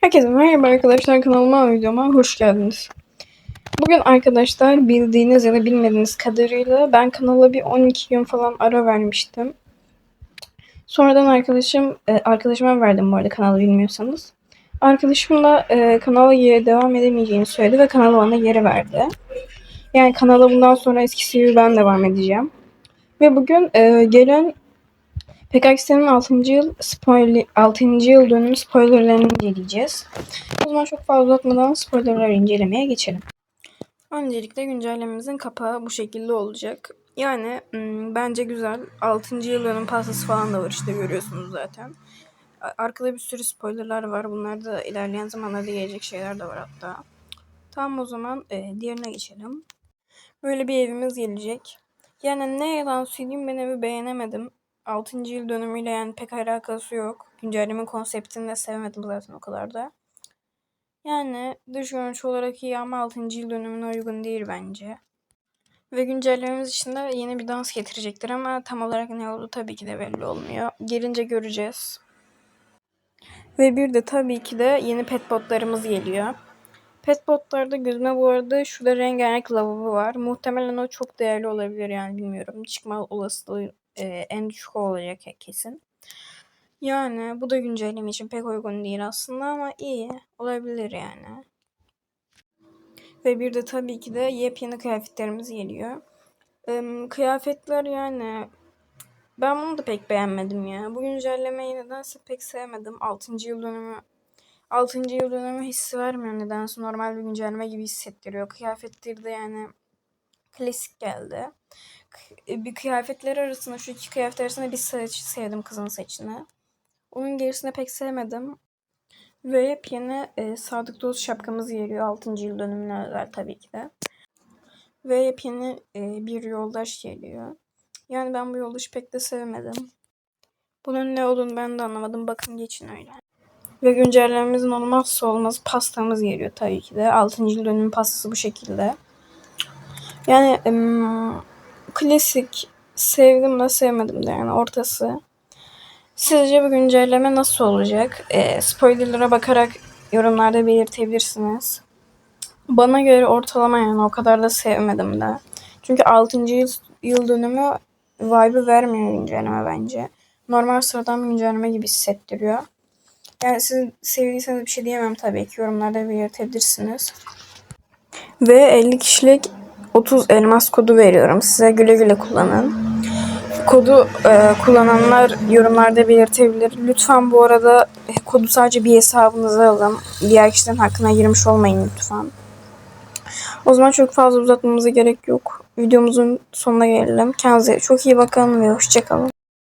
Herkese merhaba arkadaşlar kanalıma videoma hoş geldiniz. Bugün arkadaşlar bildiğiniz ya da bilmediğiniz kadarıyla ben kanala bir 12 gün falan ara vermiştim. Sonradan arkadaşım e, arkadaşıma verdim bu arada kanalı bilmiyorsanız. Arkadaşım da e, kanala devam edemeyeceğini söyledi ve kanalı bana geri verdi. Yani kanala bundan sonra eskisi gibi ben devam edeceğim. Ve bugün e, gelen PKX'nin 6. yıl spoiler 6. yıl dönümü spoilerlerini inceleyeceğiz. O zaman çok fazla uzatmadan spoilerları incelemeye geçelim. Öncelikle güncellememizin kapağı bu şekilde olacak. Yani hmm, bence güzel. 6. yıl dönüm pastası falan da var işte görüyorsunuz zaten. Arkada bir sürü spoilerlar var. Bunlar da ilerleyen zamanlarda gelecek şeyler de var hatta. Tamam o zaman e, diğerine geçelim. Böyle bir evimiz gelecek. Yani ne yalan söyleyeyim ben evi beğenemedim. 6. yıl dönümüyle yani pek alakası yok. Güncellemenin konseptini de sevmedim zaten o kadar da. Yani dış görünüş olarak iyi ama 6. yıl dönümüne uygun değil bence. Ve güncellememiz için de yeni bir dans getirecektir ama tam olarak ne oldu tabii ki de belli olmuyor. Gelince göreceğiz. Ve bir de tabii ki de yeni pet botlarımız geliyor. Pet botlarda gözüme bu arada şurada rengarenk lavabo var. Muhtemelen o çok değerli olabilir yani bilmiyorum. Çıkma olasılığı e, en düşük olacak kesin. Yani bu da güncelleme için pek uygun değil aslında ama iyi. Olabilir yani. Ve bir de tabii ki de yepyeni kıyafetlerimiz geliyor. Em, kıyafetler yani ben bunu da pek beğenmedim ya. Bu güncellemeyi nedense pek sevmedim. 6. yıl dönümü 6. yıl dönümü hissi vermiyor nedense. Normal bir güncelleme gibi hissettiriyor. Kıyafetleri de yani klasik geldi. Bir kıyafetler arasında şu iki kıyafet arasında bir saç sevdim kızın saçını. Onun gerisini pek sevmedim. Ve yepyeni e, Sadık Dost şapkamız geliyor 6. yıl dönümüne özel tabii ki de. Ve yepyeni e, bir yoldaş geliyor. Yani ben bu yoldaşı pek de sevmedim. Bunun ne olduğunu ben de anlamadım. Bakın geçin öyle. Ve güncellememizin olmazsa olmaz pastamız geliyor tabii ki de. 6. yıl dönümü pastası bu şekilde. Yani em, klasik sevdim de sevmedim de yani ortası. Sizce bu güncelleme nasıl olacak? E, spoilerlara bakarak yorumlarda belirtebilirsiniz. Bana göre ortalama yani o kadar da sevmedim de. Çünkü 6. yıl, yıl dönümü vibe'ı vermiyor güncelleme bence. Normal sıradan güncelleme gibi hissettiriyor. Yani siz sevdiyseniz bir şey diyemem tabii ki. Yorumlarda belirtebilirsiniz. Ve 50 kişilik 30 elmas kodu veriyorum. Size güle güle kullanın. Kodu e, kullananlar yorumlarda belirtebilir. Lütfen bu arada e, kodu sadece bir hesabınıza alın. Diğer kişilerin hakkına girmiş olmayın lütfen. O zaman çok fazla uzatmamıza gerek yok. Videomuzun sonuna gelelim. Kendinize çok iyi bakın ve hoşçakalın.